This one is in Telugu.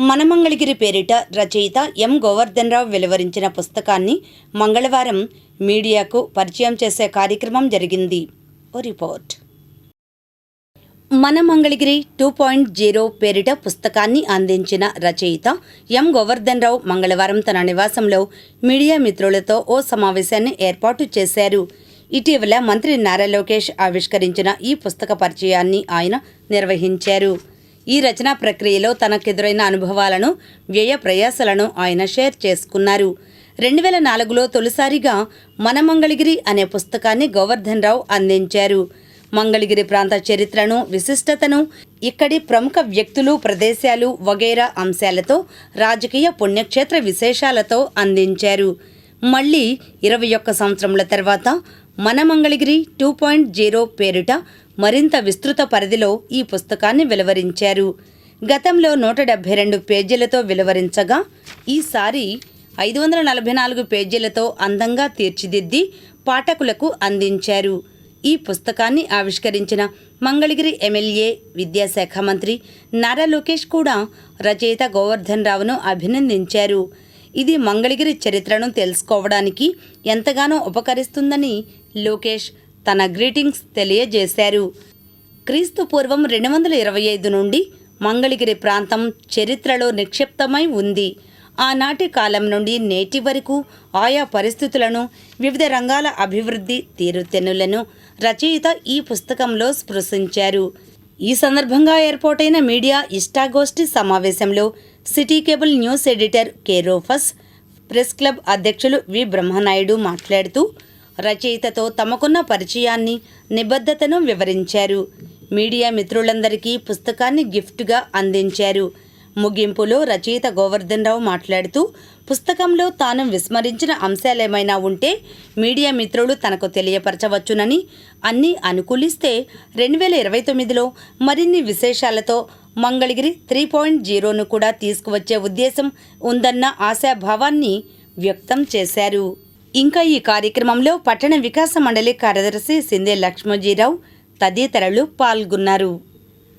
మనమంగళగిరి పేరిట రచయిత ఎం. గోవర్ధన్రావు వెలువరించిన పుస్తకాన్ని మంగళవారం మీడియాకు పరిచయం చేసే కార్యక్రమం జరిగింది. ఓ రిపోర్ట్. మన మంగళగిరి టూ పాయింట్ జీరో పేరిట పుస్తకాన్ని అందించిన రచయిత ఎం. గోవర్ధన్రావు మంగళవారం తన నివాసంలో మీడియా మిత్రులతో ఓ సమావేశాన్ని ఏర్పాటు చేశారు. ఇటీవల మంత్రి నారా లోకేష్ ఆవిష్కరించిన ఈ పుస్తక పరిచయాన్ని ఆయన నిర్వహించారు. ఈ రచనా ప్రక్రియలో తనకెదురైన అనుభవాలను వ్యయ ప్రయాసలను ఆయన షేర్ చేసుకున్నారు. రెండు వేల నాలుగులో తొలిసారిగా మన మంగళగిరి అనే పుస్తకాన్ని గోవర్ధన్ రావు అందించారు. మంగళగిరి ప్రాంత చరిత్రను విశిష్టతను ఇక్కడి ప్రముఖ వ్యక్తులు ప్రదేశాలు వగైరా అంశాలతో రాజకీయ పుణ్యక్షేత్ర విశేషాలతో అందించారు. మళ్ళీ ఇరవై ఒక్క సంవత్సరముల తర్వాత మన మంగళగిరి టూ పాయింట్ జీరో పేరిట మరింత విస్తృత పరిధిలో ఈ పుస్తకాన్ని వెలువరించారు. గతంలో నూట డెబ్బై రెండు పేజీలతో వెలువరించగా ఈసారి ఐదు వందల నలభై నాలుగు పేజీలతో అందంగా తీర్చిదిద్ది పాఠకులకు అందించారు. ఈ పుస్తకాన్ని ఆవిష్కరించిన మంగళగిరి ఎమ్మెల్యే విద్యాశాఖ మంత్రి నారా లోకేష్ కూడా రచయిత గోవర్ధన్ రావును అభినందించారు. ఇది మంగళగిరి చరిత్రను తెలుసుకోవడానికి ఎంతగానో ఉపకరిస్తుందని లోకేష్ తన గ్రీటింగ్స్ తెలియజేశారు. క్రీస్తు పూర్వం రెండు వందల ఇరవై ఐదు నుండి మంగళగిరి ప్రాంతం చరిత్రలో నిక్షిప్తమై ఉంది. ఆనాటి కాలం నుండి నేటి వరకు ఆయా పరిస్థితులను వివిధ రంగాల అభివృద్ధి తీరుతెన్నులను రచయిత ఈ పుస్తకంలో స్పృశించారు. ఈ సందర్భంగా ఏర్పాటైన మీడియా ఇష్టాగోష్ఠి సమావేశంలో city cable news editor K Rufus press club అధ్యక్షులు వి బ్రహ్మనాయుడు మాట్లాడుతూ రచయితతో తమకున్న పరిచయాన్ని నిబద్ధతను వివరించారు. మీడియా మిత్రులందరికీ పుస్తకాన్ని గిఫ్ట్గా అందించారు. ముగింపులో రచయిత గోవర్ధన్ రావు మాట్లాడుతూ పుస్తకంలో తాను విస్మరించిన అంశాలేమైనా ఉంటే మీడియా మిత్రులు తనకు తెలియపరచవచ్చునని అన్నీ అనుకూలిస్తే రెండు వేల ఇరవై తొమ్మిదిలో మరిన్ని విశేషాలతో మంగళగిరి త్రీ పాయింట్ జీరోను కూడా తీసుకువచ్చే ఉద్దేశం ఉందన్న ఆశాభావాన్ని వ్యక్తం చేశారు. ఇంకా ఈ కార్యక్రమంలో పట్టణ వికాస మండలి కార్యదర్శి సిందే లక్ష్మోజీరావు తదితరులు పాల్గొన్నారు.